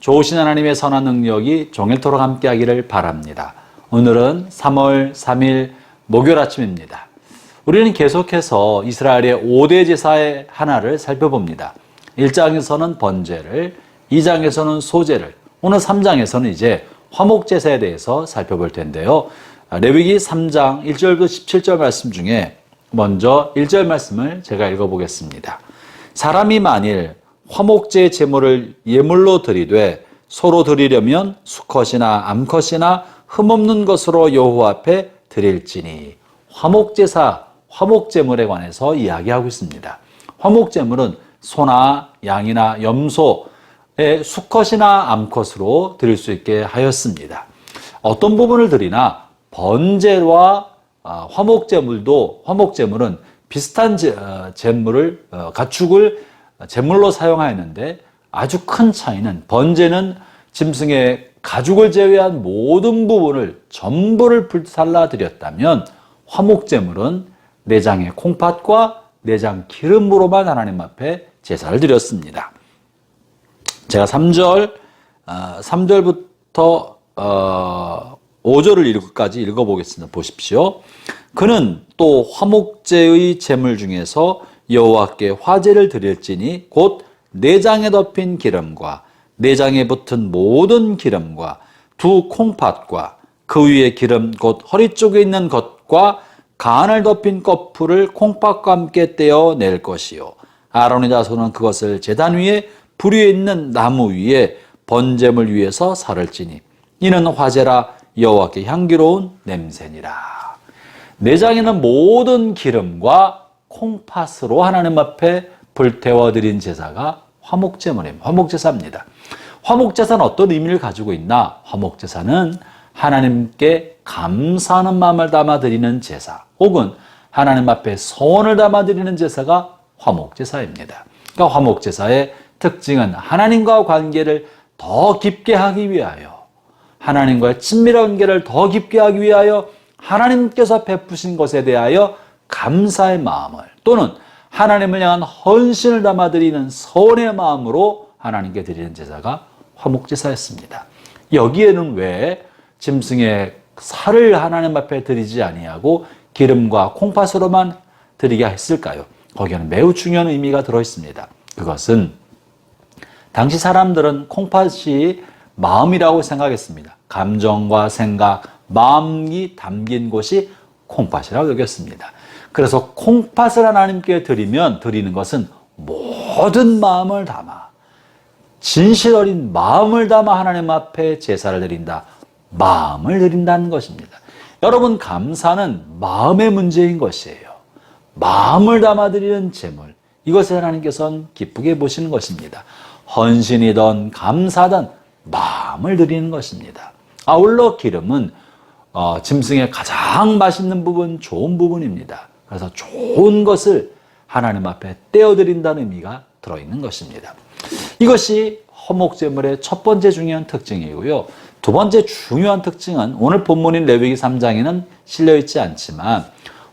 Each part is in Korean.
좋으신 하나님의 선한 능력이 종일토록 함께하기를 바랍니다. 오늘은 3월 3일 목요일 아침입니다. 우리는 계속해서 이스라엘의 5대 제사의 하나를 살펴봅니다. 1장에서는 번제를, 2장에서는 소제를, 오늘 3장에서는 이제 화목 제사에 대해서 살펴볼 텐데요. 레위기 3장 1절부터 17절 말씀 중에 먼저 1절 말씀을 제가 읽어보겠습니다. 사람이 만일 화목제 제물을 예물로 드리되 서로 드리려면 수컷이나 암컷이나 흠없는 것으로 여호와 앞에 드릴지니 화목제사 화목제물에 관해서 이야기하고 있습니다. 화목제물은 소나 양이나 염소의 수컷이나 암컷으로 드릴 수 있게 하였습니다. 어떤 부분을 드리나 번제와 아, 화목제물도 화목제물은 비슷한 제, 어, 제물을 어, 가축을 제물로 사용하였는데 아주 큰 차이는 번제는 짐승의 가죽을 제외한 모든 부분을 전부를 불살라 드렸다면 화목제물은 내장의 콩팥과 내장 기름으로만 하나님 앞에 제사를 드렸습니다. 제가 3절, 3절부터 5절을 읽고까지 읽어보겠습니다. 보십시오. 그는 또 화목제의 제물 중에서 여호와께 화제를 드릴지니 곧 내장에 덮인 기름과 내장에 붙은 모든 기름과 두 콩팥과 그 위에 기름 곧 허리 쪽에 있는 것과 간을 덮인 거풀을 콩팥과 함께 떼어 낼 것이요. 아론의 자손은 그것을 제단 위에 불 위에 있는 나무 위에 번제물 위에서 살을지니 이는 화제라 여호와께 향기로운 냄새니라. 내장에는 모든 기름과 콩팥으로 하나님 앞에 불태워 드린 제사가 화목제물입니다. 화목제사입니다. 화목제사는 어떤 의미를 가지고 있나? 화목제사는 하나님께 감사하는 마음을 담아 드리는 제사 혹은 하나님 앞에 소원을 담아 드리는 제사가 화목제사입니다. 그러니까 화목제사의 특징은 하나님과 관계를 더 깊게 하기 위하여 하나님과의 친밀한 관계를 더 깊게 하기 위하여 하나님께서 베푸신 것에 대하여 감사의 마음을 또는 하나님을 향한 헌신을 담아드리는 선의 마음으로 하나님께 드리는 제사가 화목제사였습니다. 여기에는 왜 짐승의 살을 하나님 앞에 드리지 아니하고 기름과 콩팥으로만 드리게 했을까요? 거기에는 매우 중요한 의미가 들어 있습니다. 그것은 당시 사람들은 콩팥이 마음이라고 생각했습니다. 감정과 생각, 마음이 담긴 곳이 콩팥이라고 여겼습니다. 그래서 콩팥을 하나님께 드리면 드리는 것은 모든 마음을 담아 진실 어린 마음을 담아 하나님 앞에 제사를 드린다. 마음을 드린다는 것입니다. 여러분 감사는 마음의 문제인 것이에요. 마음을 담아 드리는 제물 이것을 하나님께서는 기쁘게 보시는 것입니다. 헌신이든 감사든 마음을 드리는 것입니다. 아울러 기름은 어, 짐승의 가장 맛있는 부분, 좋은 부분입니다. 그래서 좋은 것을 하나님 앞에 떼어드린다는 의미가 들어있는 것입니다. 이것이 허목제물의 첫 번째 중요한 특징이고요. 두 번째 중요한 특징은 오늘 본문인 레위기 3장에는 실려있지 않지만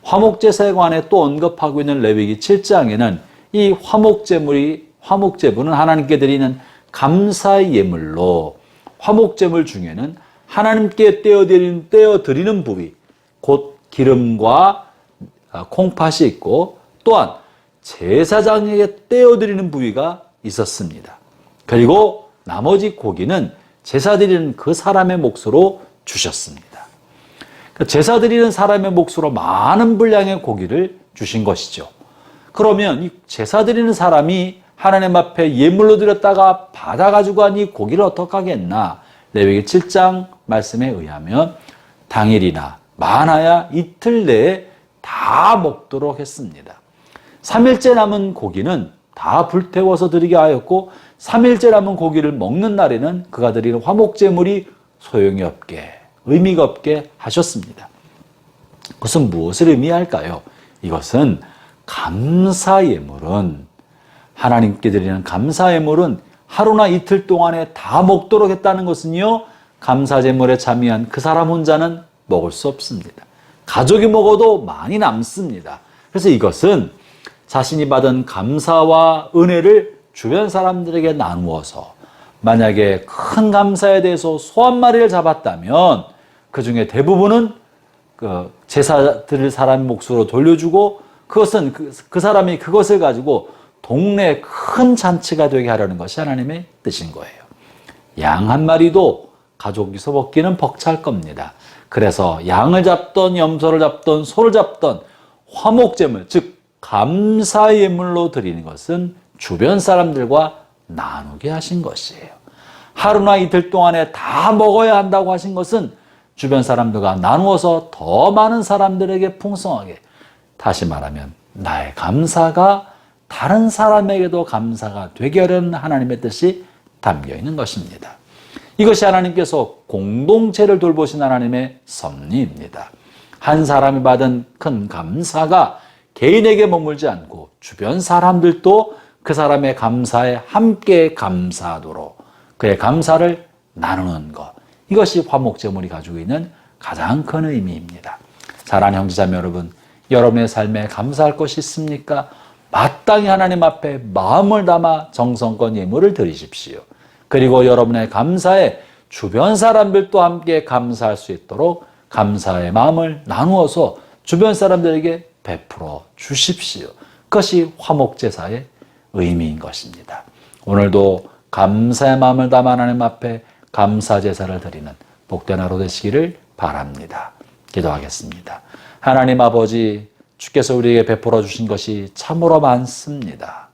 화목제사에 관해 또 언급하고 있는 레위기 7장에는 이 화목제물이 화목제물은 하나님께 드리는 감사의 예물로 화목제물 중에는 하나님께 떼어드리는, 떼어드리는 부위, 곧 기름과 콩팥이 있고 또한 제사장에게 떼어드리는 부위가 있었습니다. 그리고 나머지 고기는 제사 드리는 그 사람의 몫으로 주셨습니다. 제사 드리는 사람의 몫으로 많은 분량의 고기를 주신 것이죠. 그러면 이 제사 드리는 사람이 하나님 앞에 예물로 드렸다가 받아가지고 간이 고기를 어떻게 하겠나? 레위기 7장 말씀에 의하면 당일이나 많아야 이틀 내에 다 먹도록 했습니다. 3일째 남은 고기는 다 불태워서 드리게 하였고 3일째 남은 고기를 먹는 날에는 그가 드리는 화목제물이 소용이 없게 의미가 없게 하셨습니다. 그것은 무엇을 의미할까요? 이것은 감사 예물은 하나님께 드리는 감사 예물은 하루나 이틀 동안에 다 먹도록 했다는 것은요. 감사 제물에 참여한 그 사람 혼자는 먹을 수 없습니다. 가족이 먹어도 많이 남습니다. 그래서 이것은 자신이 받은 감사와 은혜를 주변 사람들에게 나누어서 만약에 큰 감사에 대해서 소 한 마리를 잡았다면 그 중에 대부분은 그 제사 드릴 사람 몫으로 돌려주고 그것은 그, 그 사람이 그것을 가지고 동네 큰 잔치가 되게 하려는 것이 하나님의 뜻인 거예요. 양 한 마리도 가족이서 먹기는 벅찰 겁니다. 그래서 양을 잡던 염소를 잡던 소를 잡던 화목제물 즉 감사 예물로 드리는 것은 주변 사람들과 나누게 하신 것이에요. 하루나 이틀 동안에 다 먹어야 한다고 하신 것은 주변 사람들과 나누어서 더 많은 사람들에게 풍성하게 다시 말하면 나의 감사가 다른 사람에게도 감사가 되게 하려는 하나님의 뜻이 담겨 있는 것입니다. 이것이 하나님께서 공동체를 돌보신 하나님의 섭리입니다. 한 사람이 받은 큰 감사가 개인에게 머물지 않고 주변 사람들도 그 사람의 감사에 함께 감사하도록 그의 감사를 나누는 것. 이것이 화목제물이 가지고 있는 가장 큰 의미입니다. 사랑하는 형제자매 여러분, 여러분의 삶에 감사할 것이 있습니까? 마땅히 하나님 앞에 마음을 담아 정성껏 예물을 드리십시오. 그리고 여러분의 감사에 주변 사람들도 함께 감사할 수 있도록 감사의 마음을 나누어서 주변 사람들에게 베풀어 주십시오. 그것이 화목제사의 의미인 것입니다. 오늘도 감사의 마음을 담아 하나님 앞에 감사 제사를 드리는 복된 하루 되시기를 바랍니다. 기도하겠습니다. 하나님 아버지 주께서 우리에게 베풀어 주신 것이 참으로 많습니다.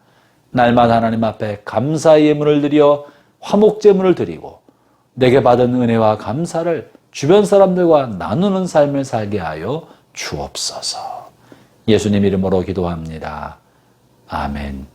날마다 하나님 앞에 감사의 예물을 드려 화목제물을 드리고 내게 받은 은혜와 감사를 주변 사람들과 나누는 삶을 살게 하여 주옵소서. 예수님 이름으로 기도합니다. 아멘.